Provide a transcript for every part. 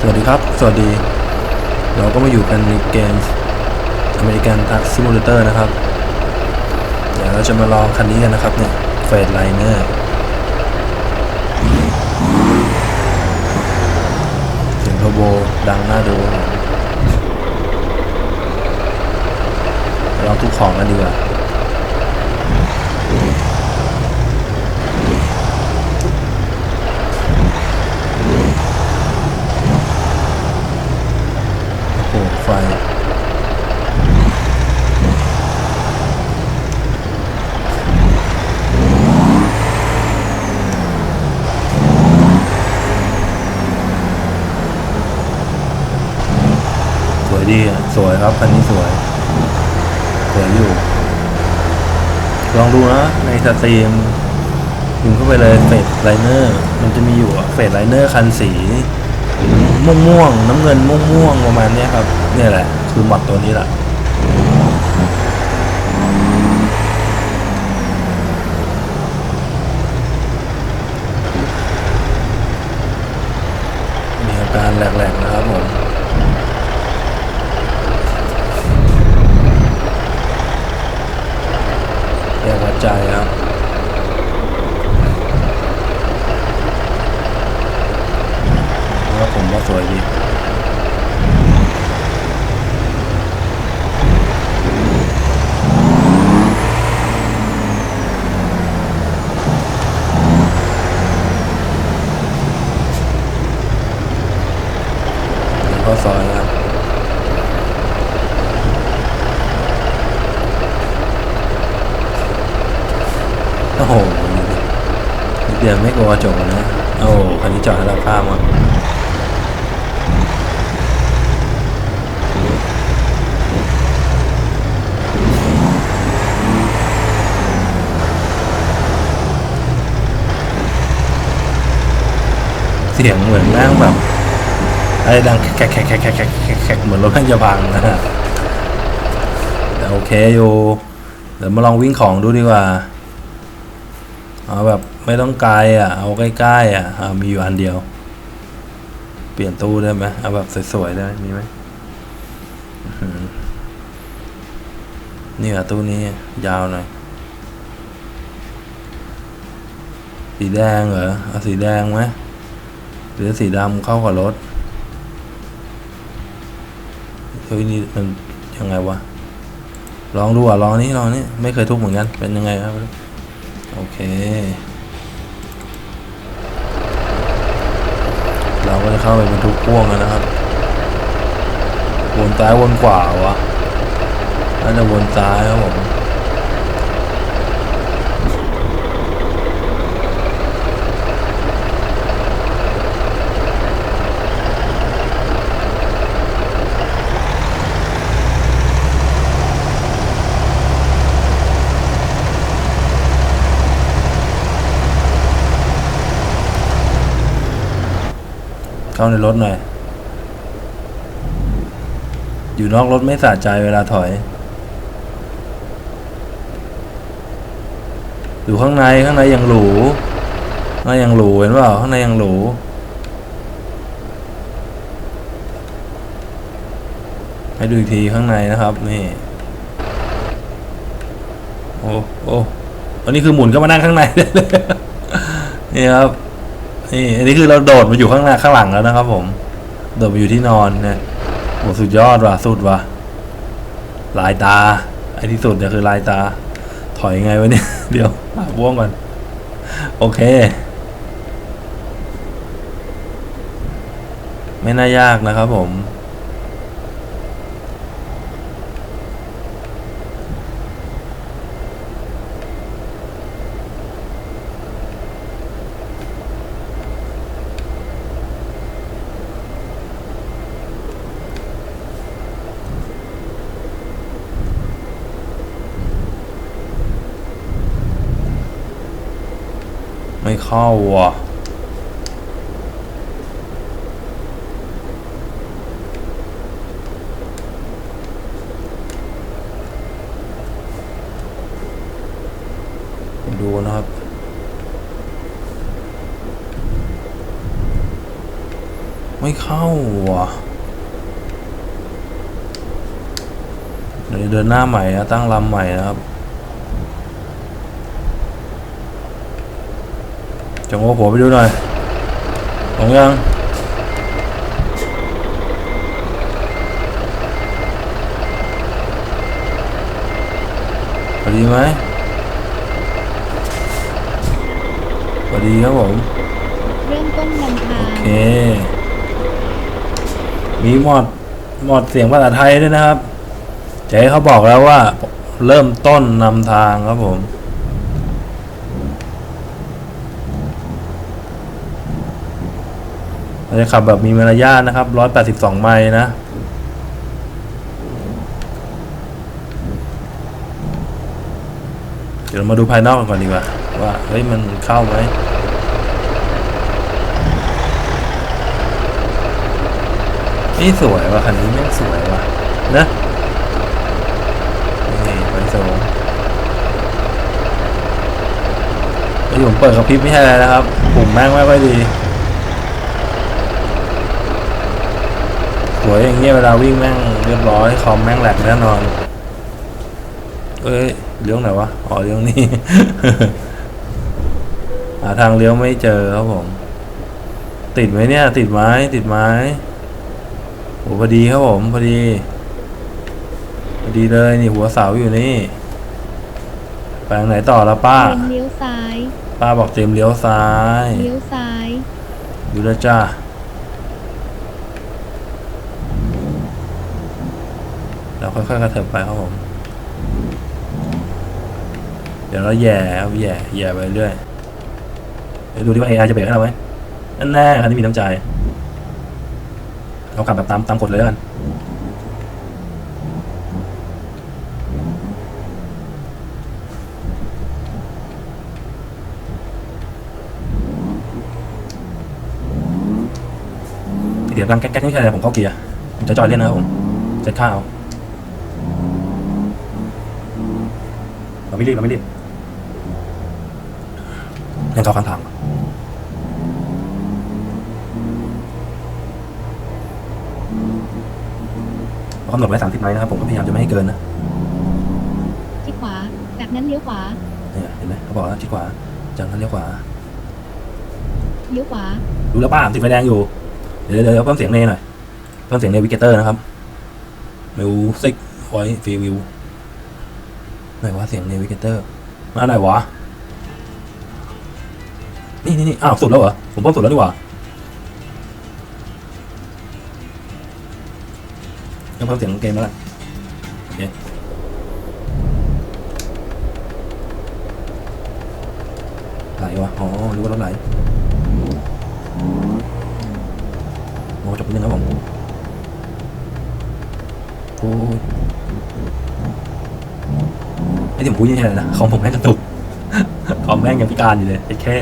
สวัสดีครับ สวัสดี เราก็มาอยู่กันในเกมอเมริกันทักซิมูเลเตอร์นะครับ เดี๋ยวเราจะมาลองคันนี้กันนะครับเนี่ยเฟดไลเนอร์เสียงโทโบดังน่าดูลองทุกของกันดีกว่า โหไฟสวยดีอะ สวยครับคันนี้สวย สวยอยู่ ลองดูนะ ในสตรีมพิมพ์เข้าไปเลยเฟดไลเนอร์ มันจะมีอยู่อะเฟดไลเนอร์คันสี ม่วงม่วงๆน้ำเงินม่วงม่วงๆประมาณนี้ครับเนี่ยแหละ คือหมอดตัวนี้แหละมีอาการแหลกๆนะครับผมแยกวัดใจครับ ว่าสวยดีแล้วก็ซอยครับโอ้โหเดี๋ยวไม่กลัวจบนะ โอ้คันนี้จอดให้เราข้ามอะ เสียงเหมือนแม่งแบบอะไรดังแคกแคกแคกแคกแคกแคกเหมือนรถแม่งจะพังนะฮะแต่โอเคอยู่เดี๋ยวมาลองวิ่งของดูดีกว่าเอาแบบไม่ต้องไกลอะ เอาใกล้ๆอะเอามีอยู่อันเดียว เปลี่ยนตู้ได้ไหมเอาแบบสวยๆได้มีไหมนี่อะตู้นี้ยาวหน่อย สีแดงเหรอ เอาสีแดงไหม หรือสีดำเข้ากับรถเฮ้ยนี่มันยังไงวะ ลองดูอะลองนี่ลองนี่ไม่เคยทุกเหมือนกัน เป็นยังไงครับ โอเค เราก็จะเข้าไปบรรทุกพ่วงนะครับ วนซ้ายวนขวาวะน่าจะวนซ้ายครับผม เข้าในรถหน่อย อยู่นอกรถไม่สะใจเวลาถอย อยู่ข้างในข้างในยังหรูข้างในยังหรูเห็นเปล่าข้างในยังหรูให้ดูอีกทีข้างในนะครับ นี่ โอ้โอ้อันนี้คือหมุนก็มานั่งข้างในเลยนี่ครับ นี่อันนี้คือเราโดดมาอยู่ข้างหน้าข้างหลังแล้วนะครับ ผม โดดมาอยู่ที่นอนเนี่ยโหสุดยอดว่ะสุดว่ะลายตาไอ้ที่สุดเนี่ยคือลายตา ถอยไงวะเนี่ย เดี๋ยวหาบ้วงก่อนโอเค ไม่น่ายากนะครับผม ไม่เข้าว่ะดูนะครับ ไม่เข้าว่ะเดี๋ยวเดินหน้าใหม่นะตั้งลำใหม่นะครับ จะโง่หัวไปดูหน่อยลงยังพอดีไหมพอดีครับผม เริ่มต้นนำทาโองเค มีหมอดหมอดเสียงภาษาไทยด้วยนะครับเจ๊เขาบอกแล้วว่า เริ่มต้นนำทางครับผม เราจะขับแบบมีมารยาทนะครับ182ไมล์นะ เดี๋ยวมาดูภายนอกกันก่อนดีกว่า ว่า เฮ้ย มันเข้าไหมนี่สวยว่ะคันนี้แม่งสวยว่ะ นะนี่ไฟสูงไอ้ผมเปิดกระพริบไม่ใช่อะไรนะครับ ปุ่มแม่งไม่ค่อยดี วยอย่างเงี้ยเวลาวิ่งแม่งเรียบร้อยคอมแม่งแหลกแน่นอนเอ้ยเลี้ยวไหนวะอ๋อเลี้ยวนี้หาทางเลี้ยวไม่เจอครับผม ติดไหมเนี่ย ติดไหมติดไหมโอ้พอดีครับผมพอดี พอดีเลยนี่หัวเสาอยู่นี่ไปทางไหนต่อแล้วป้าเตรียมเลี้ยวซ้าย ป้าบอกเตรียมเลี้ยวซ้าย เลี้ยวซ้าย ดูแล้วจ้า เราค่อยๆกระเถิบไปครับผม เดี๋ยวเราแย่ครับแย่แย่ไปเรื่อยเดี๋ยวดูดิว่า AI จะเบรกให้เราไหมนั่นแน่คันนี้มีน้ำใจ เราขับแบบตามตามกฎเลยแล้วกันเดี๋ยวกำลังแก๊กๆนี่ใช่ไหมผมเข้าเกียร์ผมจะจอยเล่นนะครับผมเซ็ตข้าว ไม่รีบเราไม่รีบยังเข้าข้างทางเรากำหนดไว้สามสิบไมล์นะครับผมก็พยายามจะไม่ให้เกินนะชิดขวาจากนั้นเลี้ยวขวาเนี่ยเห็นไหมเขาบอกว่าชิดขวาจากนั้นเลี้ยวขวาเลี้ยวขวาดูแล้วป้าติดไฟแดงอยู่เดี๋ยวเดี๋ยวเดี๋ยวเพิ่มเสียงเนหน่อยเพิ่มเสียงเนวิเกเตอร์นะครับมิวสิกไว้ฟีวิว ไหนวะเสียงเนวิเกเตอร์มาไหนวะ นี่นี่นี่อ้าวสุดแล้วเหรอ ผมเพิ่มสุดแล้วดีกว่าต้องเพิ่มเสียงเกมแล้วล่ะโอเคไหลวะ อ๋อ รู้ว่ารถไหลโอ้จบนิดนึงครับผมโอ้ ไอ้ที่ผมพูดยังไงนะคอมผมแม่งกระตุกคอมแม่งยังพิการอยู่เลยไอ้แค่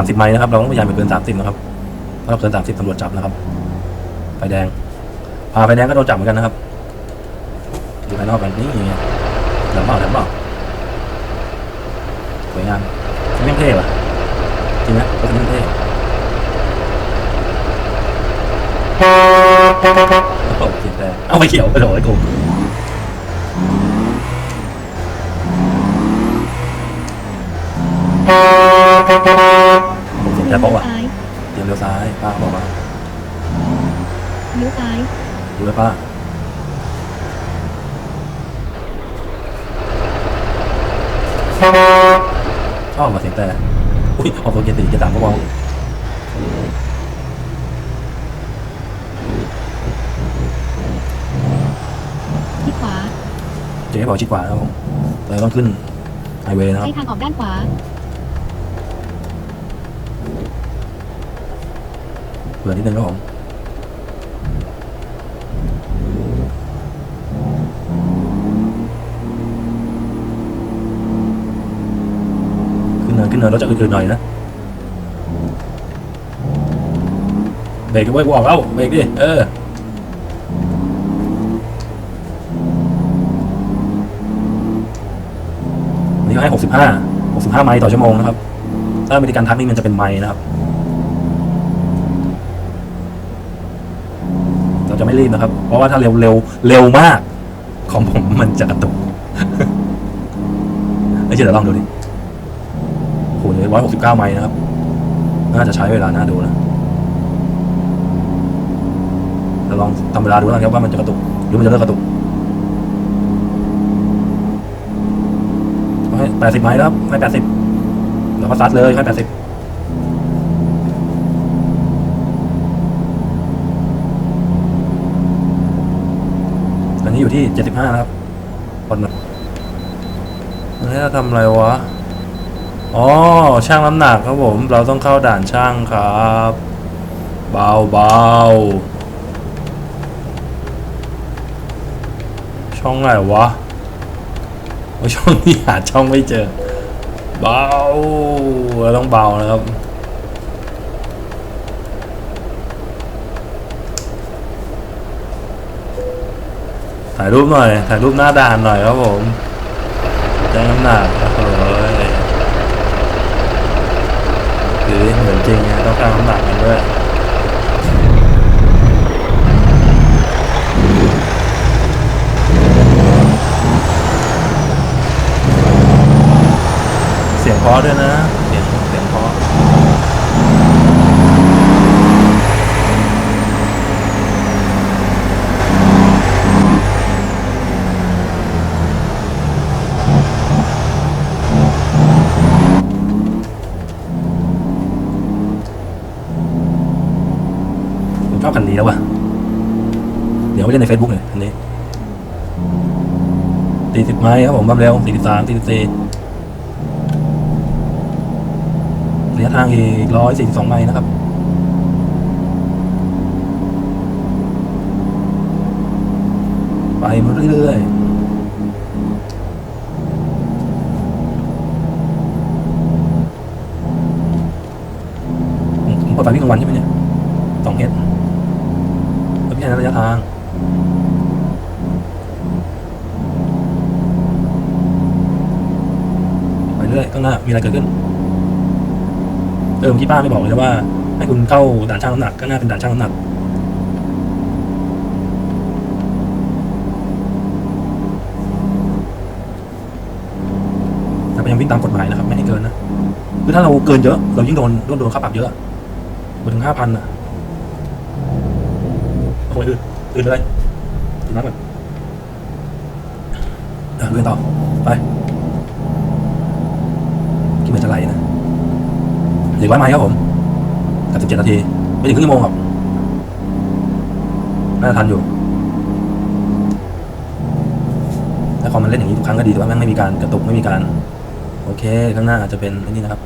ามสิบไม้นะครับ เราต้องพยายามอย่าเกินสามสิบนะครับ ถ้าเราเกินสามสิบตำรวจจับนะครับ ไฟแดงพาไฟแดงก็โดนจับเหมือนกันนะครับดูภายนอกกันนี่แหลมเปล่าแหลมเปล่าสวยงามไม่เท่ว่ะจริงนะก็เป็นเท่โอ้เท่เอาไปเขียวไปะโดดไอ้กู ผมเสียงแดงเพราะว่าซ้ายเตรียมเลี้ยวซ้ายป้าบอกว่าเลี้ยวซ้ายดูแล้วป้าชอบมาเสียงแต่อุ้ยออกตัวเกียร์ตีเกียร์สามก็มองชิดขวาเจ๊บอกชิดขวาครับผมเราต้องขึ้นไฮเวย์นะครับใช้ทางออกด้านขวา เผื่อนิดนึงครับผมขึ้นเนินขึ้นเนินรถจะอื่นๆหน่อยนะเบรกด้วยกูอกเล้วเบรกดิเออนี่ก็ให้หกสิบห้าหกสิบห้าไมล์ต่อชั่วโมงนะครับถ้าเมริการทักนี่มันจะเป็นไมล์นะครับ จะไม่รีบนะครับ เพราะว่าถ้าเร็วเร็วเร็วมาก ของผมมันจะกระตุกไม่เชื่อเดี๋ยวลองดูดิโอ้โหร้อยหกสิบเก้าไมล์นะครับ น่าจะใช้เวลาน่าดูนะเราลองทำเวลาดูแล้วกันครับว่ามันจะกระตุกหรือมันจะเลิกกระตุกให้แปดสิบไมล์แล้วครับให้แปดสิบเราก็ซัดเลยให้แปดสิบ อยู่ที่เจ็ดสิบห้านะครับคนละแล้วจะทำอะไรวะ อ๋อ ช่างน้ำหนักครับผม เราต้องเข้าด่านช่างครับ เบาเบาช่องไหนวะโอ้ช่องนี้หาช่องไม่เจอ เบาเราต้องเบานะครับ ถ่ายรูปหน่อย ถ่ายรูปหน้าด่านหน่อยครับผมแจ้งน้ำหนักโอ้ยคือเหมือนจริงนะต้องการน้ำหนักกันด้วยเสียงเพราะด้วยนะ เสียงเสียงเพราะผมชอบคันนี้แล้วว่ะ เดี๋ยวไปเล่นใน Facebook เลยคันนี้สี่สิบไมล์ครับผมความเร็วสี่สิบสามสี่สิบสี่ระยะทางอีกร้อยสิบสองไมล์นะครับไปเรื่อยๆผมผมเปิดไฟวิ่งกลางวันใช่ไหมเนี่ยสองเฮดแล้วพี่ใช้ระยะทาง ไป เรื่อยข้างหน้ามีอะไรเกิดขึ้นเออเมื่อกี้ป้าไม่บอกเลยนะว่าให้คุณเข้าด่านช่างน้ำหนักข้างหน้าเป็นด่านช่างน้ำหนักแต่ก็ยังวิ่งตามกฎหมายนะครับ ไม่ให้เกินนะคือถ้าเราเกินเยอะ เรายิ่งโดนโดนโดนค่าปรับเยอะไปถึงห้าพันอะโอ้ยอื่นอื่นเลยกินน้ำก่อนเดินเดินต่อไปกินเหมือนจะไหลนะเหลือร้อยไม้ครับผมกับสิบเจ็ดนาที ไม่ถึงครึ่งชั่วโมงหรอกน่าจะทันอยู่ถ้าคอมมันเล่นอย่างนี้ทุกครั้งก็ดีแต่ว่าแม่งไม่มีการกระตุกไม่มีการ โอเค ข้างหน้าอาจจะเป็นอันนี้นะครับ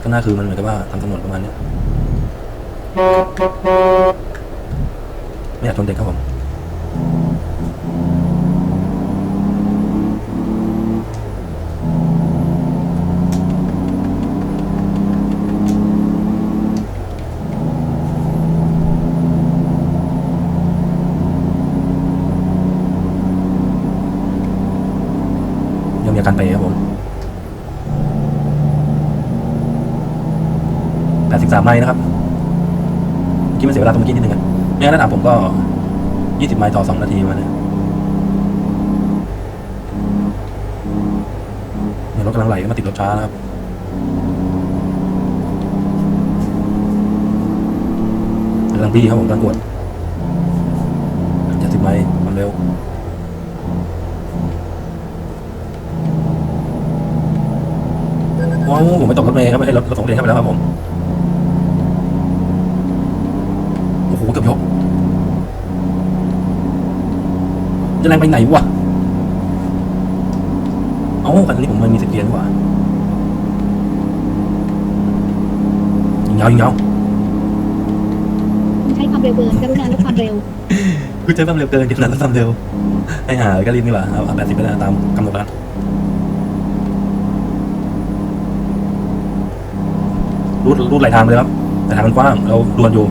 ข้างหน้าคือมันเหมือนกับว่าทำถนนประมาณเนี้ยไม่อยากชนเด็กครับผม ยังมีอาการเตะครับผมแปดสิบสามไมล์นะครับเมื่อกี้มันเสียเวลาตรงเมื่อกี้นิดนึงอะไม่งั้นระดับผมก็ยี่สิบไมล์ต่อสองนาทีมาเนี่ยเนี่ยรถกำลังไหลมาติดรถช้านะครับกำลังบี้ครับผมกำลังกดเจ็ดสิบไมล์ความเร็ว โอ้ผมไม่ตกรถเมย์ครับไม่ใช่รถรถสองเลนเข้าไปแล้วครับผมโอ้โหเกือบยกจะแรงไปไหนวะเอ้าคันนี้ผมมันมีสิบเกียร์ดีกว่ายิงยาวยิงยาวคุณใช้ความเร็วเกินกรุณาลดความเร็วกูใช้ความเร็วเกินกินนั้นแล้วความเร็วไอ้ห่าก็รีบนี่หว่าเอาแปดสิบไปแล้วตามกำหนดแล้ว รูดรูดไหลทางไปเลยครับแต่ทางมันกว้างเราดวนอยู่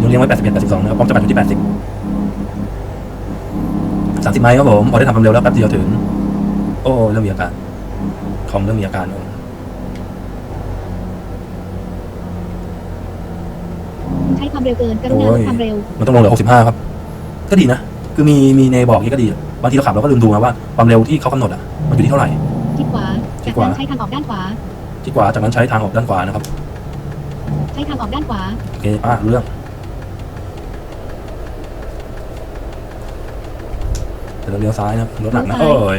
ยังเลี้ยงไว้81 82นะครับพร้อมจะปั่นอยู่ที่80 30ไมล์ครับผมพอได้ทำความเร็วแล้วแป๊บเดียวถึง โอ้เริ่มมีอาการคอมเริ่มมีอาการคุณใช้ความเร็วเกินกรุณาลดความเร็ว มันต้องลงเหลือ65ครับ ก็ดีนะ คือมีมีในบอกนี้ก็ดี บางทีเราขับเราก็ลืมดูนะว่าความเร็วที่เขากำหนดอะมันอยู่ที่เท่าไหร่ชิดขวาชิจาดกขวานั้นใช้ทางออกด้านขวาที่กว่าจากนั้นใช้ทางออกด้านขวานะครับใช้ทางออกด้านขวาโอเคป้ารู้เรื่องเดี๋ยวเราเลี้ยวซ้ายนะครับรถหนักนะเลี้ยวซ้ายโอ้ย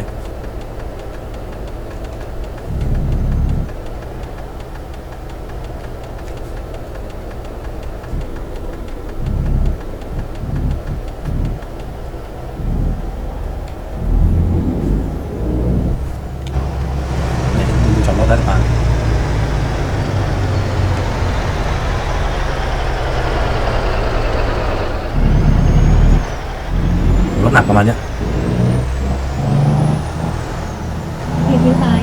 เนี่ยดูช็อตรถได้หรือเปล่ารถหนัก ประมาณเนี้ยเปลี่ยนเลี้ยวซ้าย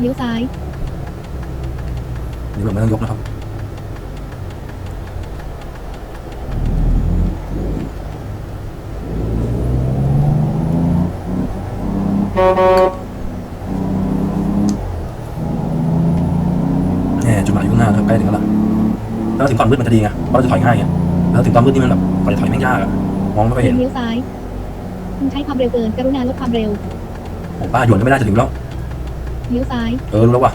เลี้ยวซ้ายนี่แบบไม่ต้องยกนะครับ แหมจุดหมายอยู่ข้างหน้านะครับใกล้ถึงแล้วล่ะแล้วถึงตอนมืดมันจะดีไงเพราะเราจะถอยง่าย มืดนี่มันแบบกว่าจะถอยไม่งยากอะมองไม่ค่อยเปลี่เห็ยนนเลี้ยวซ้าย คุณใช้ความเร็วเกิน กรุณาลดความเร็วโอ้ป้าหยวนก็ไม่ได้จะถึงแล้วเลี้ยวซ้าย เออรู้แล้วว่ะ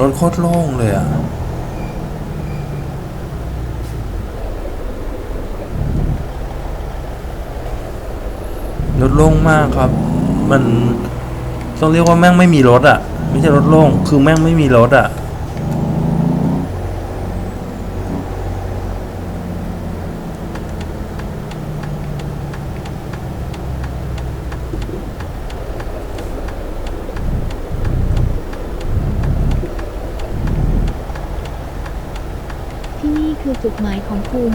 รถโคตรโล่งเลยอะ รถโล่งมากครับ มันต้องเรียกว่าแม่งไม่มีรถอะ ไม่ใช่รถโล่ง คือแม่งไม่มีรถอะ ที่นี่คือจุดหมายของคุณ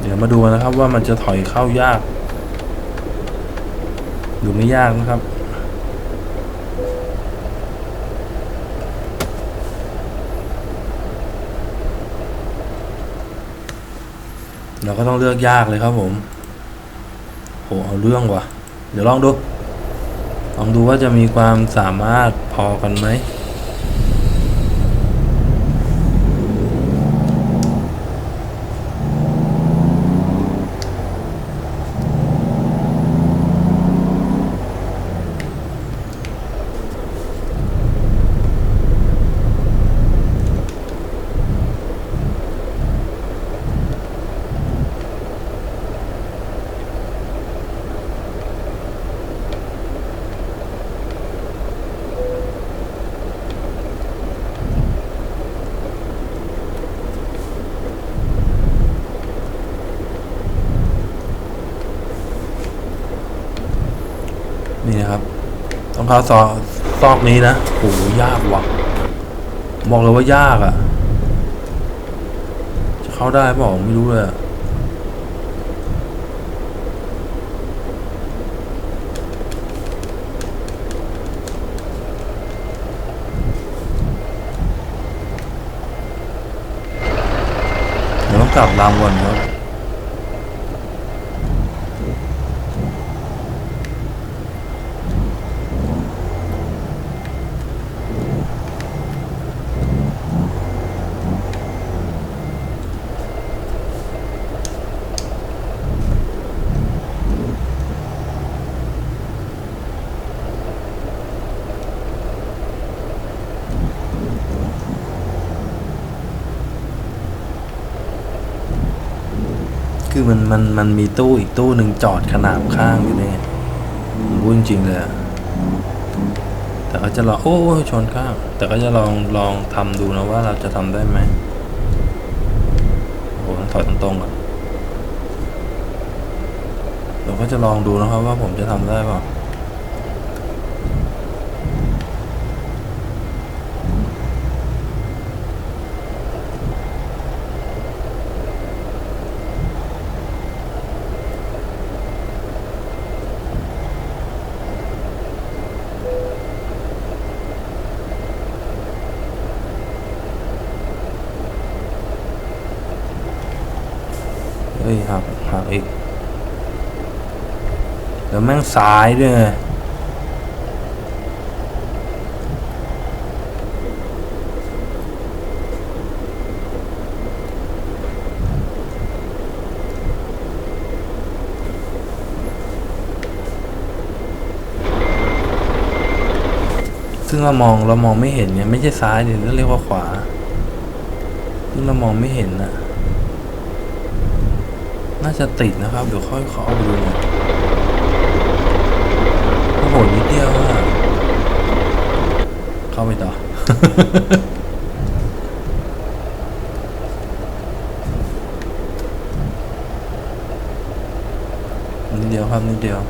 เดี๋ยวมาดูนะครับว่ามันจะถอยเข้ายาก ดูไม่ยากนะครับเราก็ต้องเลือกยากเลยครับผม โห เอาเรื่องว่ะ เดี๋ยวลองดู ลองดูว่าจะมีความสามารถพอกันไหม ต้องเข้าซอซอกนี้นะโหยากว่ะบอกเลยว่ายากอะ่ะ จะเข้าได้เปล่าไม่รู้เลยอะเดี๋ยวต้องกลับรามก่อนครับ คือมันมันมันมีตู้อีกตู้หนึ่งจอดขนาบข้างอยู่เนี่ยผมพูดจริงเลยแต่ก็จะลองโอ้ยชนข้างแต่ก็จะลองลองทำดูนะว่าเราจะทำได้ไหมโอ้โหถอยตรงๆก่อนเราก็จะลองดูนะครับว่าผมจะทำได้เปล่า เฮ้ย หักหักอีกแล้วแม่งซ้ายด้วยไงซึ่งเรามองเรามองไม่เห็นเนี่ยไม่ใช่ซ้ายดิเราเรียกว่าขวา ซึ่งเรามองไม่เห็นน่ะ น่าจะติดนะครับ เดี๋ยวค่อยขอเอาไปดูน่อยโอ้โหนิดเดียวอะเข้าไปต่อ นิดเดียวครับนิดเดียว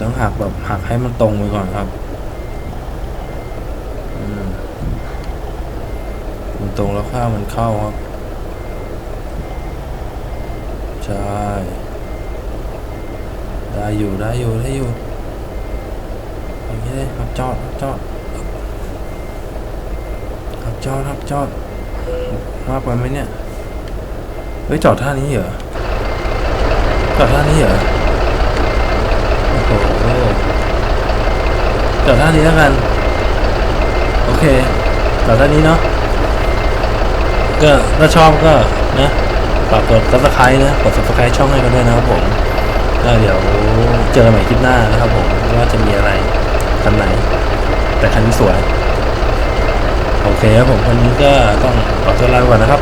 ต้องหักแบบหักให้มันตรงไปก่อนครับ อืมมัน ตรงแล้วข้าวมันเข้าครับ ใช่ ได้อยู่ได้อยู่ได้อยู่อย่างนี้เลยครับจอดครับจอดครับจอดครับจอดมากไปไหมเนี่ย เฮ้ยจอดท่านี้เหรอ จอดท่านี้เหรอ โอ้โหจอดท่านี้แล้วกัน โอเคจอดท่านี้เนาะ ก็ถ้าชอบก็นะฝากกดซับสไครต์นะกดซับสไครต์ช่องให้กันด้วยนะครับผมก็เดี๋ยวเจอกันใหม่คลิปหน้านะครับผมว่าจะมีอะไรคันไหน แต่คันนี้สวย โอเคครับผมวันนี้ก็ต้องขอตัวลาไปก่อนนะครับ